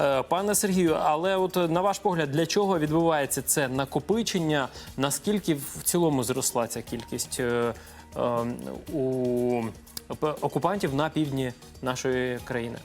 Е, Пане Сергію, але от на ваш погляд, для чого відбувається це накопичення? Наскільки в цілому зросла ця кількість е, е, у окупантів на півдні нашої країни?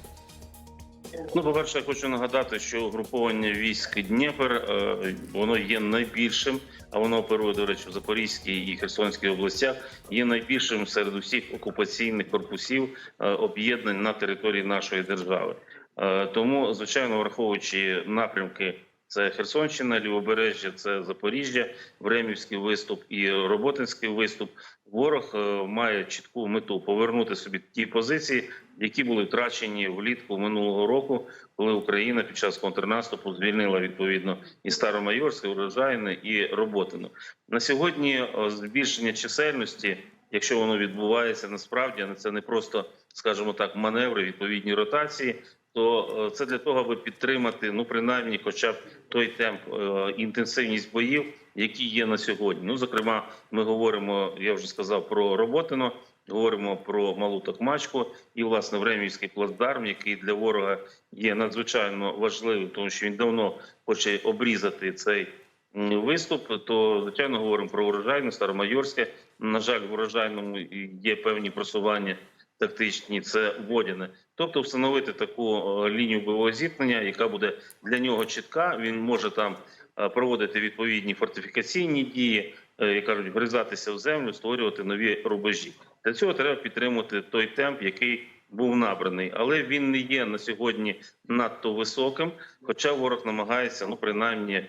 Ну, по-перше, я хочу нагадати, що угруповання військ Дніпр е, воно є найбільшим, а воно оперує, до речі, в Запорізькій і Херсонській областях. Є найбільшим серед усіх окупаційних корпусів об'єднань на території нашої держави. Е, Тому, звичайно, враховуючи напрямки. Це Херсонщина, Лівобережжя, це Запоріжжя, Времівський виступ і Роботинський виступ. Ворог е, має чітку мету повернути собі ті позиції, які були втрачені влітку минулого року, коли Україна під час контрнаступу звільнила відповідно і Старомайорське, Урожайне і Роботино. На сьогодні е, збільшення чисельності, якщо воно відбувається насправді, це не просто, скажімо так, маневри, відповідні ротації. То е, це для того, аби підтримати ну принаймні, хоча б той темп е, інтенсивність боїв, які є на сьогодні. Ну зокрема, ми говоримо, я вже сказав про Роботино, говоримо про малу Токмачку і власне Времівський плацдарм, який для ворога є надзвичайно важливим, тому що він давно хоче обрізати цей виступ. То звичайно говоримо про урожайне, Старомайорське. На жаль, в урожайному є певні просування тактичні. Це Водяне. Тобто встановити таку е, лінію бойового зіткнення, яка буде для нього чітка. Він може там е, проводити відповідні фортифікаційні дії, е, як кажуть, врізатися в землю, створювати нові рубежі. Для цього треба підтримувати той темп, який був набраний, але він не є на сьогодні надто високим. Хоча ворог намагається, ну принаймні.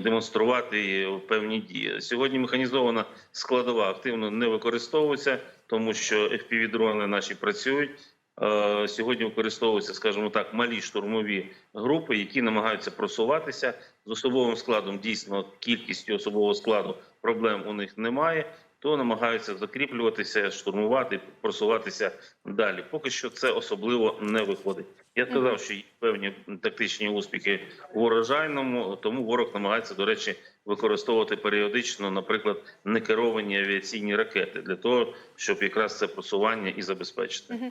Демонструвати певні дії сьогодні. Механізована складова активно не використовується, тому що FPV-дрони наші працюють. Е, Сьогодні використовуються, скажімо так, малі штурмові групи, які намагаються просуватися з особовим складом. Дійсно, кількістю особового складу проблем у них немає. То намагаються закріплюватися, штурмувати, просуватися далі. Поки що це особливо не виходить. Я сказав, що є певні тактичні успіхи в урожайному, тому ворог намагається, до речі, використовувати періодично, наприклад, некеровані авіаційні ракети для того, щоб якраз це просування і забезпечити.